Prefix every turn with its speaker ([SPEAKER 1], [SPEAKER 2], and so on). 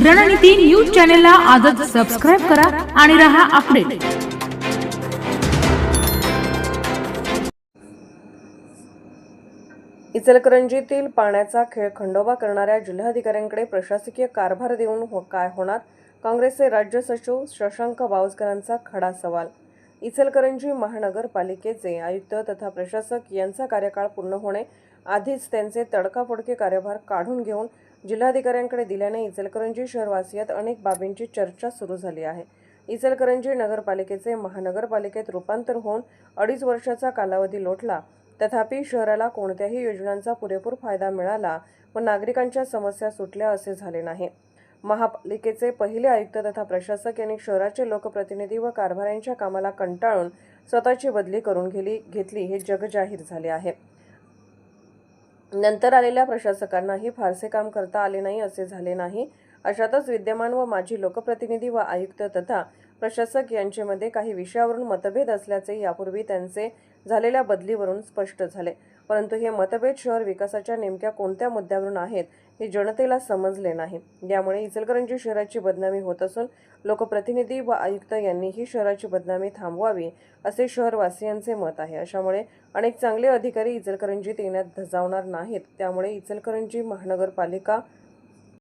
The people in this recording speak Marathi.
[SPEAKER 1] रणनीती न्यूज चॅनलला आजच सबस्क्राईब करा आणि रहा अपडेट
[SPEAKER 2] इचलकरंजीतील पाण्याचा खेळ खंडोबा करणाऱ्या जिल्हाधिकाऱ्यांकडे प्रशासकीय कारभार देऊन हो काय होणार? काँग्रेसचे राज्य सचिव शशांक बावस्करांचा खडा सवाल इचलकरंजी महानगरपालिकेचे आयुक्त तथा प्रशासक यांचा कार्यकाळ पूर्ण होणे आधीच त्यांचे तडकाफडके कार्यभार काढून घेऊन जिल्हाधिकाऱ्यांकडे दिल्याने इचलकरंजी शहरवासियात अनेक बाबींची चर्चा सुरू झाली आहे. इचलकरंजी नगरपालिकेचे महानगरपालिकेत रूपांतर होऊन अडीच वर्षाचा कालावधी लोटला. तथापि शहराला कोणत्याही योजनांचा पुरेपूर फायदा मिळाला व नागरिकांच्या समस्या सुटल्या असे झाले नाही. महापालिकेचे पहिले आयुक्त तथा प्रशासक यांनी शहराचे लोकप्रतिनिधी व कारभाऱ्यांच्या कामाला कंटाळून स्वतःची बदली करून घेली घेतली हे जगजाहीर झाले आहे. नंतर आलेल्या प्रशासकांनाही फारसे काम करता आले नाही असे झाले नाही. अशातच विद्यमान व माजी लोकप्रतिनिधी व आयुक्त तथा प्रशासक यांच्यामध्ये काही विषयावरून मतभेद असल्याचे यापूर्वी त्यांचे झालेल्या बदलीवरून स्पष्ट झाले. परंतु हे मतभेद शहर विकासाच्या नेमक्या कोणत्या मुद्द्यावरून आहेत हे जनतेला समजले नाही. यामुळे इचलकरंजी शहराची बदनामी होत असून लोकप्रतिनिधी व आयुक्त यांनीही शहराची बदनामी थांबवावी असे शहरवासियांचे मत आहे. अशामुळे अनेक चांगले अधिकारी इचलकरंजीत येण्यात धजावणार नाहीत. त्यामुळे इचलकरंजी महानगरपालिका